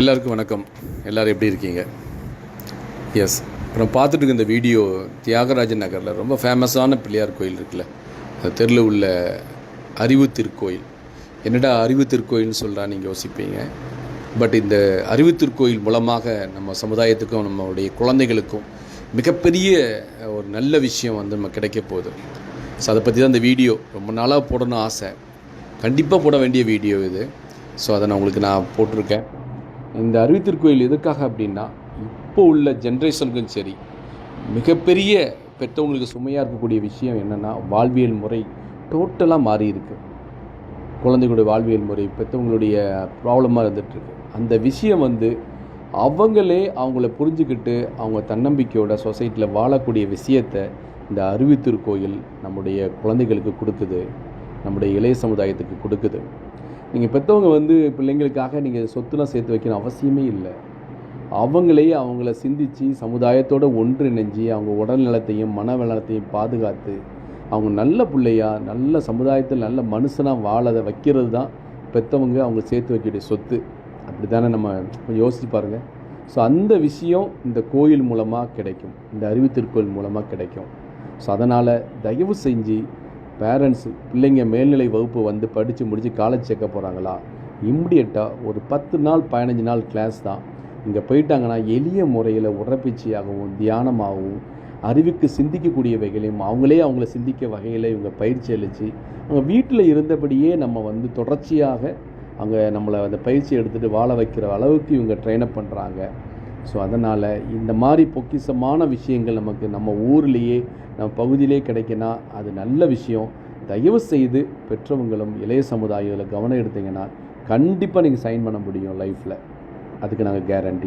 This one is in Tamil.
எல்லாருக்கும் வணக்கம். எல்லோரும் எப்படி இருக்கீங்க? எஸ் அப்புறம் பார்த்துட்டு இருக்க இந்த வீடியோ தியாகராஜன் நகரில் ரொம்ப ஃபேமஸான பிள்ளையார் கோயில் இருக்குல்ல. அந்த தெருவில் உள்ள அறிவு திருக்கோயில் என்னடா அறிவு திருக்கோயில்னு சொல்கிறா நீங்கள் யோசிப்பீங்க. பட் இந்த அறிவு திருக்கோயில் மூலமாக நம்ம சமுதாயத்துக்கும் நம்மளுடைய குழந்தைகளுக்கும் மிகப்பெரிய ஒரு நல்ல விஷயம் வந்து நம்ம கிடைக்க போகுது. ஸோ அதை பற்றி தான் இந்த வீடியோ. ரொம்ப நாளாக போடணும்னு ஆசை. கண்டிப்பாக போட வேண்டிய வீடியோ இது. ஸோ அதை நான் உங்களுக்கு நான் போட்டிருக்கேன். இந்த அறிவித்திருக்கோயில் எதுக்காக அப்படின்னா இப்போ உள்ள ஜென்ரேஷனுக்கும் சரி மிகப்பெரிய பெற்றவங்களுக்கு சுமையாக இருக்கக்கூடிய விஷயம் என்னென்னா வாழ்வியல் முறை டோட்டலாக மாறி இருக்கு. குழந்தைகளுடைய வாழ்வியல் முறை பெற்றவங்களுடைய ப்ராப்ளமாக இருந்துகிட்ருக்கு அந்த விஷயம் வந்து அவங்களே அவங்கள புரிஞ்சுக்கிட்டு அவங்க தன்னம்பிக்கையோட சொசைட்டியில் வாழக்கூடிய விஷயத்தை இந்த அறிவித்திருக்கோயில் நம்முடைய குழந்தைகளுக்கு கொடுக்குது நம்முடைய இளைய சமுதாயத்துக்கு கொடுக்குது. நீங்கள் பெற்றவங்க வந்து பிள்ளைங்களுக்காக நீங்கள் சொத்துலாம் சேர்த்து வைக்கணும் அவசியமே இல்லை. அவங்களே அவங்கள சிந்தித்து சமுதாயத்தோடு ஒன்றிணைஞ்சு அவங்க உடல் நலத்தையும் மன நலத்தையும் பாதுகாத்து அவங்க நல்ல பிள்ளையா நல்ல சமுதாயத்தில் நல்ல மனுஷனாக வாழதை வைக்கிறது தான் பெற்றவங்க அவங்க சேர்த்து வைக்கக்கூடிய சொத்து. அப்படி தானே நம்ம கொஞ்சம் யோசிச்சு பாருங்கள் ஸோ அந்த விஷயம் இந்த கோயில் மூலமாக கிடைக்கும். இந்த அறிவித்திருக்கோயில் மூலமாக கிடைக்கும். ஸோ அதனால் தயவு செஞ்சு பேரண்ட்ஸ் பிள்ளைங்க மேல்நிலை வகுப்பு வந்து படித்து முடித்து காலேஜ் சேர்க்க போகிறாங்களா இம்மிடியட்டாக ஒரு பத்து நாள் பதினஞ்சு நாள் கிளாஸ் தான். இங்கே போயிட்டாங்கன்னா எளிய முறையில் உடற்பயிற்சியாகவும் தியானமாகவும் அறிவுக்கு சிந்திக்கக்கூடியவைகளையும் அவங்களே அவங்கள சிந்திக்க வகையில் இவங்க பயிற்சி அளித்து அவங்க வீட்டில் இருந்தபடியே நம்ம வந்து தொடர்ச்சியாக அங்கே நம்மளை அந்த பயிற்சி எடுத்துகிட்டு வாழ வைக்கிற அளவுக்கு இவங்க ட்ரெயினப் பண்ணுறாங்க ஸோ அதனால் இந்த மாதிரி பொக்கிஷமான விஷயங்கள் நமக்கு நம்ம ஊர்லேயே நம்ம பகுதியிலே கிடைக்குன்னா அது நல்ல விஷயம். தயவு செய்து பெற்றவங்களும் இளைய சமுதாயத்தில் கவனம் எடுத்தீங்கன்னா கண்டிப்பாக நீங்கள் சைன் பண்ண முடியும் லைஃப்பில் அதுக்கு நாங்கள் கேரண்டி